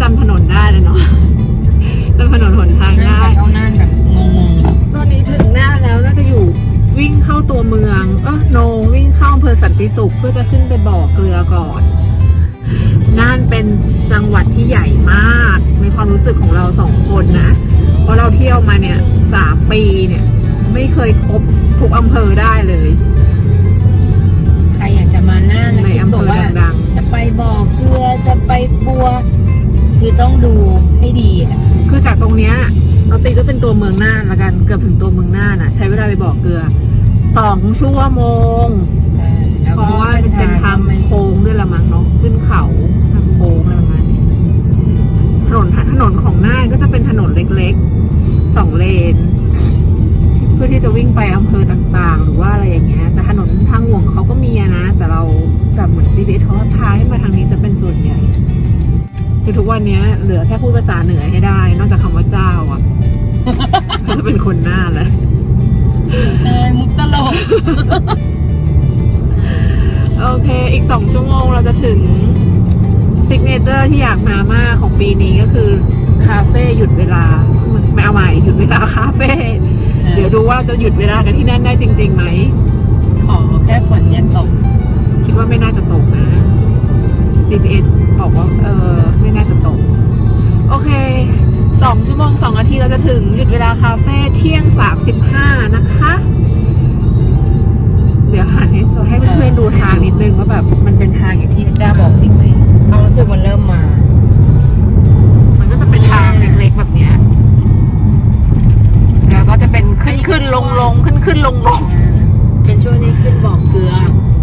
จำถนนได้เลยเนาะจำถนนหนทางน่าได้จะเอาหน้าแบบงงตอนนี้ถึงหน้าแล้วน่าจะอยู่วิ่งเข้าตัวเมืองเออโนวิ่งเข้าอำเภอสันติสุขเพื่อจะขึ้นไปบ่อเกลือก่อนน่านเป็นจังหวัดที่ใหญ่มากในความรู้สึกของเราสองคนนะเพราะเราเที่ยวมาเนี่ยสามปีเนี่ย ไม่เคยครบทุกอำเภอได้เลย นตัวเมืองน่านละกันเกือบถึงตัวเมืองน่านอะ ใช้เวลาไปบ่อเกลือสองชั่วโมงแล้วเพก็ราะว่าเส้นเป็นทางไม่โค้งด้วยละมั้งเนาะขึ้นเขาทางโค้งอะไรประมาณนี้ถนนถนนของน่านก็จะเป็นถนนเล็กๆสองเลน เพื่อที่จะวิ่งไปอำเภอต่างๆ หรือว่าอะไรอย่างเงี้ย แต่ถนนทางหลวงเขาก็มีอะนะ แต่เราแบบเหมือน GPS เขาพาให้มาทางนี้จะเป็นส่วนใหญ่คือทุกวันเนี้ยเหลือแค่พูดภาษาเหนือให้ได้ นอกจากคำว่าเจ้าอะก็ จะเป็นคนหน้าแหละเออมุกตลก โอเค อีกสองชั่วโมงเราจะถึงซิกเนเจอร์ที่อยากมามากของปีนี้ก็คือ คาเฟ่หยุดเวลาไม่เอาใหม่หยุดเวลาคาเฟ่เดี๋ยวดูว่าจะหยุดเวลากันที่นั่นได้จริงๆไหม ขอแค่ฝนอย่าตก คิดว่าไม่น่าจะตกนะ GPS บอกว่า เออ ไม่น่าจะตก โอเค สองชั่วโมงสองนาทีเราจะถึงหยุดเวลาคาเฟ่เที่ยงสามสิบห้านะคะ เดี๋ยวหันให้เราให้เพื่อนๆดูทางนิดนึงว่าแบบมันเป็นทางอย่างที่ด้าบอกจริงไหมความรู้สึกมันเริ่มมา มันก็จะเป็นทางเล็กๆแบบเนี้ยแล้วก็จะเป็นขึ้นขึ้นลงลงขึ้นขึ้นลงลงเป็นช่วงที่ขึ้นบ่อเกลือ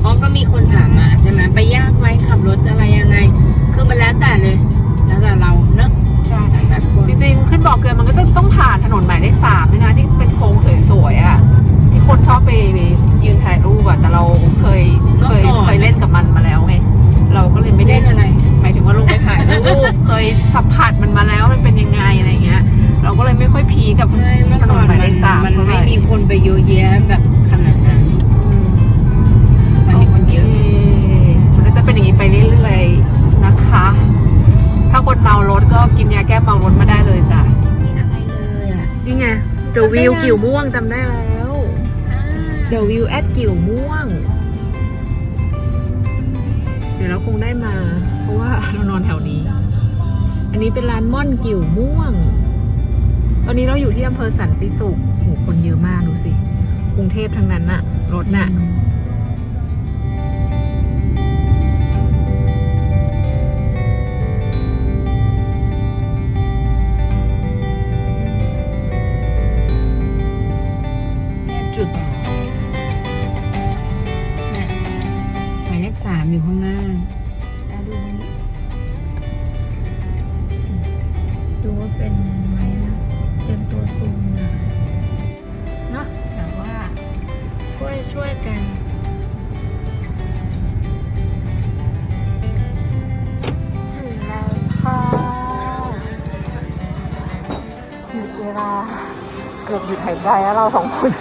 เพราะก็มีคนถามมาใช่ไหมไปยากไหมขับรถอะไรยังไง คือมันแล้วแต่เลย ริงๆขึ้นบอกเกลือมันก็จะต้องผ่านถนนหมายเลขสามด้วยนะที่เป็นโค้งสวยๆอะที่คนชอบไปยืนถ่ายรูปอะแต่เราเคยเคยเคยเล่นกับมันมาแล้วไงเราก็เลยไม่ไม่เล่เล่นนอะไร หมายถึงว่าลงไปถ่ายรูปเคยสัมผัสมันมาแล้วมันเป็นยังไงอะไรเงี้ย เราก็เลยไม่ค่อยพีคกับใช่เมื่อถนก่อนนหมายมัเลนขสามมันเท่าไหไม่ร่มีคนไปเยอะแยะแบบ The View กิ่วม่วงจำได้แล้ว The View at กิ่วม่วง เดี๋ยวเราคงได้มา เพราะว่าเรานอนแถวนี้ อันนี้เป็นร้านม่อนกิ่วม่วง ตอนนี้เราอยู่ที่อำเภอสันติสุขโหคนเยอะมากดูสิ กรุงเทพทั้งนั้นน่ะ รถน่ะายเลขสามอยู่ข้างหน้าแล้วดูนี้ดูว่าเป็นไหมนะเตรียมตัวซูมนะเนาะแต่ว่าช่วยช่วยกันถึงแล้วค่ะหยุดเวลาเกือบหยุดหายใจแล้วเราสองคน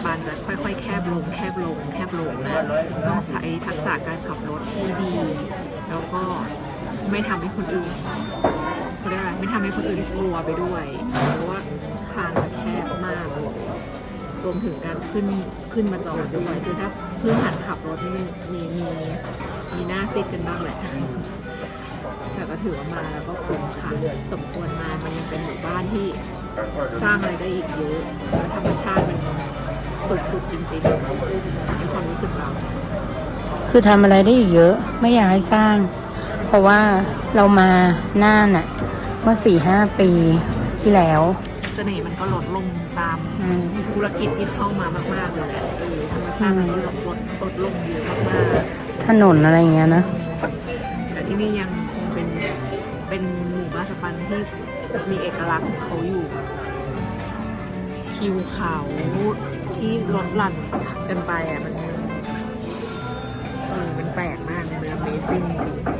มู่บ้านสปันจะค่อยๆ แคบลง แคบลง แคบลงนะต้องใช้ทักษะการขับรถที่ดี แล้วก็ไม่ทำให้คนอื่นเขาเรียกอะไรไม่ทำให้คนอื่นกลัวไปด้วย เพราะว่าทางจะแคบมาก รวมถึงการขึ้นขึ้นมาจอดด้วยคือถ้าเพื่อนหัดขับรถนี่มีมีมีหน้าซิดกันบ้างแหละแต่ก็ถือว่ามาแล้วก็คุ้มค่าสมควรมา มันยังเป็นหมู่บ้านที่สร้างอะไรได้อีกเยอะ แล้วธรรมชาติมันสุดๆจริงๆในความรู้สึกเรา คือทำอะไรได้อีกเยอะไม่อยากให้สร้าง เพราะว่าเรามาน่านอะเมื่อสี่ห้าปีที่แล้ว เสน่ห์มันก็ลดลงตามอืม ธุรกิจที่เข้ามามากๆเลยแหละเออธรรมชาติมันลดลดลดลงเยอะมากๆ ถนนอะไรอย่างเงี้ยนะ แต่ที่นี่ยังคงเป็นเป็นหมู่บ้านสปันที่มีเอกลักษณ์ของเขาอยู่ คิวเขาที่ลดหลั่นกันไปอะมันเออมันแปลกมากมัน Amazing จริง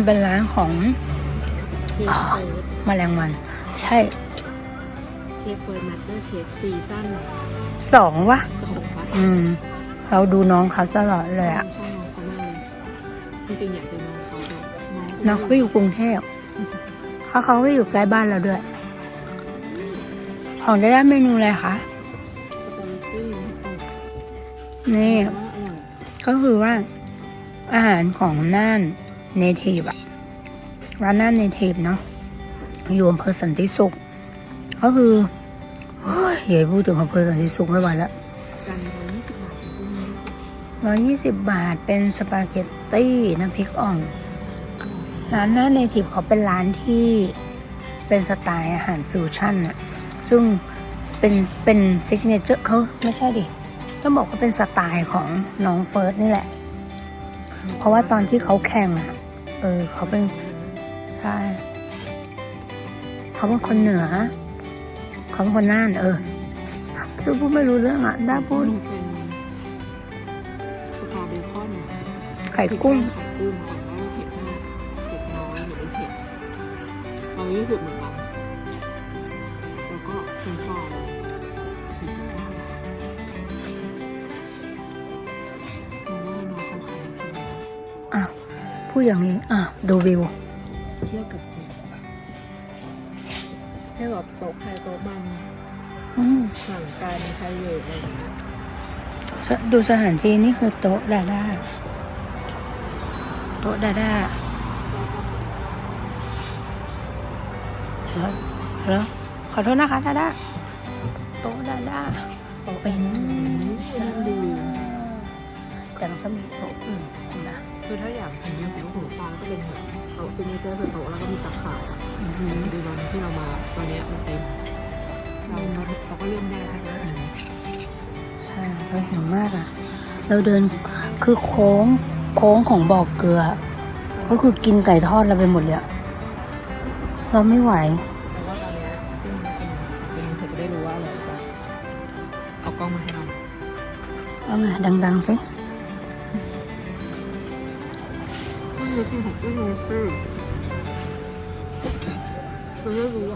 มันเป็นร้านของเชฟเฟิร์สแมลงวัน ใช่เชฟเฟิร์สมาสเตอร์เชฟซีซั่นสองวะสองปะอืม เราดูน้องเขาตลอดเลยอะชอบน้องเขามากเลยจริงๆอยากเจอน้องเขาแต่น้องเขาอยู่กรุงเทพเขาเขาก็อยู่ใกล้บ้านเราด้วย ของได้ได้เมนูอะไรคะสตรอเบอรี่นี่ว่าอร่อยก็คือว่าอาหารของน่าน เนทีฟอะร้านน่านเนทีฟเนาะอยู่อำเภอสันติสุข ก็คือเฮ้ยอย่าพูดถึงอำเภอสันติสุขไม่ไหวแล้วกันร้อยยี่สิบบาทพวกนี้ร้อยยี่สิบบาทเป็นสปาเกตตี้น้ำพริกอ่อง ร้านน่านเนทีฟเขาเป็นร้านที่เป็นสไตล์อาหารฟิวชั่นอะซึ่งเป็นเป็นซิกเนเจอร์เขาไม่ใช่ดิต้องบอกว่าเป็นสไตล์ของน้องเฟิร์สนี่แหละ เพราะว่าตอนที่เขาแข่งอะ เออเขาเป็นใช่เขาเป็นคนเหนือเขาเป็นคนน่าน เออจะพูดไม่รู้เรื่องอะได้พูดนี่เป็นสตอเบคอนไข่กุ้งไข่กุ้งของได้เผ็ดมากเผ็ดน้อยหรือไม่เผ็ดเรายี่สิบเหมือน พูดอย่างนี้ อะ ดูวิวเทียบกับเทียบกับโต๊ะใครโต๊ะมันอืมห่างกันไพรเวทอะไรอย่างเงี้ยสดูสถานที่นี่คือโต๊ะดาด้าโต๊ะดาด้าแล้วแล้วขอโทษนะคะดาด้าโต๊ะดาด้าเป็นช่างดี แต่มันก็มีโต๊ะอื่นนะคือถ้าอยากเห็นวิวของหูฟางก็เป็นแบบโต๊ะซิกเนเจอร์คือโต๊ะแล้วก็มีตะข่ายอือหือดีวันที่เรามาตอนเนี้ยมันเต็มเราเราเราก็เลื่อนได้แค่นั้นเองใช่เราหิวมากอะ เราเดินคือโค้งโค้งของบ่อเกลือ ก็คือกินไก่ทอดเราไปหมดเลยอะเราไม่ไหวแต่ว่าตอนเนี้ยซึ่งเป็นเป็นเพื่อจะได้รู้ว่าอะไรจะเอากล้องมาให้เราเอาไงดังๆสิ นี่คือของที่มีชื่อจะได้รู้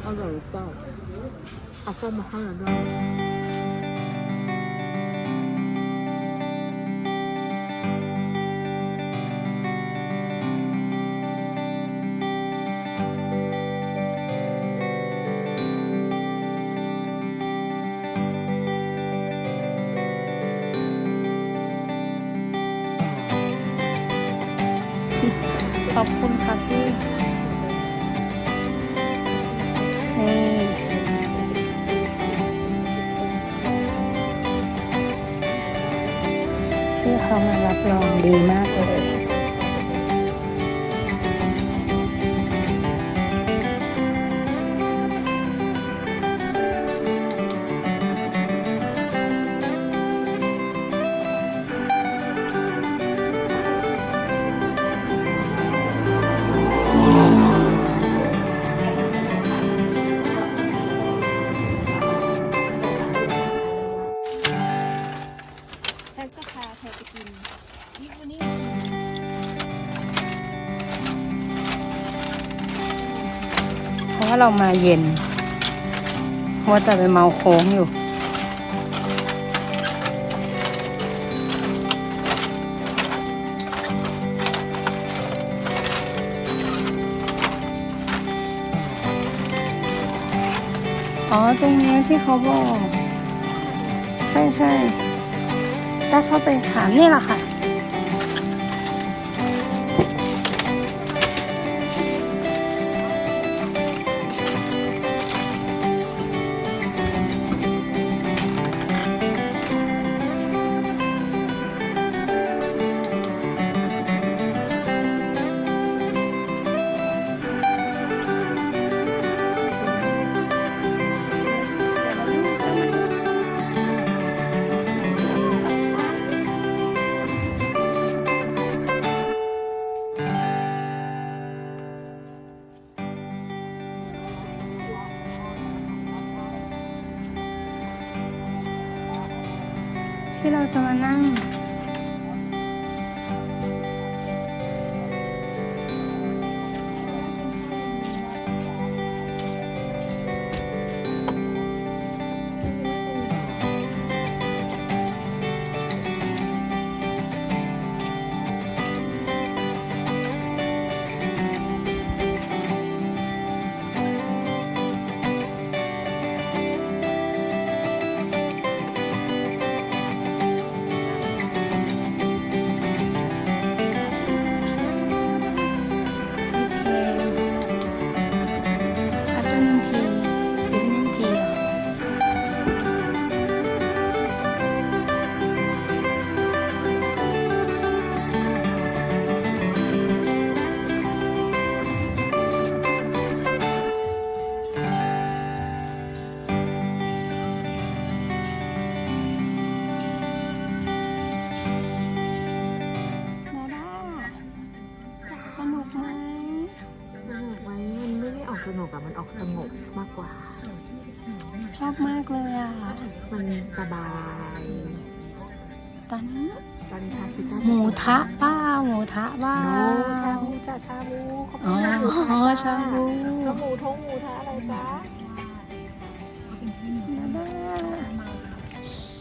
อบคุณค่ะพี่นี่ที่เขามารับรองดีมากเลย ว่าเรามาเย็นว่าแต่ไปเมาโค้งอยู่ อ๋อ ตรงนี้ที่เขาบอก ใช่ใช่ถ้าเข้าไปถามนี่แหละค่ะ เราจะมานั่ง ชอบมากเลยอะ มันสบาย ตอนนี้ตอนนี้ทาพิซซ่าหมูทะป้าหมูทะบ้าโนชาบูจ้ะชาบูเขาอ๋อไม่ให้หมูทะจ้ชาบู แล้วหมูท้องหมูทะอะไรจ๊ะนาดา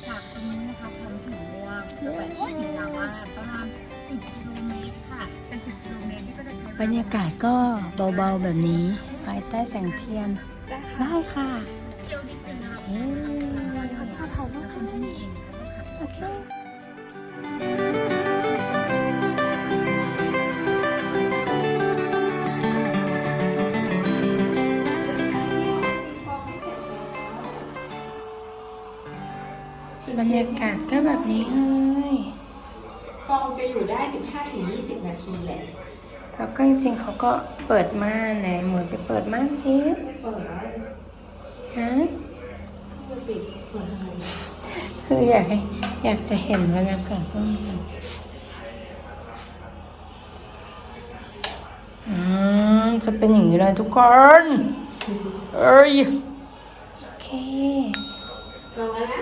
จากตรงนี้นะคะทำถึงม่วงไปถึงยาวมากประมาณสิบกิโลเมตรค่ะเป็นสิบกิโลเมตรที่ก็จะใช้บรรยากาศก็เบาๆแบบนี้ ภายใต้แสงเทียน ได้ค่ะเที่ยวนิดนึงนะคะ เฮ้ยเขาจะมาถ่ายรูปคนที่นี่เองโอเคบรรยากาศก็แบบนี้เลยฟองจะอยู่ได้ 15-20 นาทีแหละ แล้วก็จริงๆเขาก็เปิดม่านไหนหมวยไปเปิดม่านซิเปิดได้ ฮะคืออยากให้อยากจะเห็นบรรยากาศว่าอืมจะเป็นอย่างนี้เลยทุกคน เอ้ย โอเคลงแล้วนะ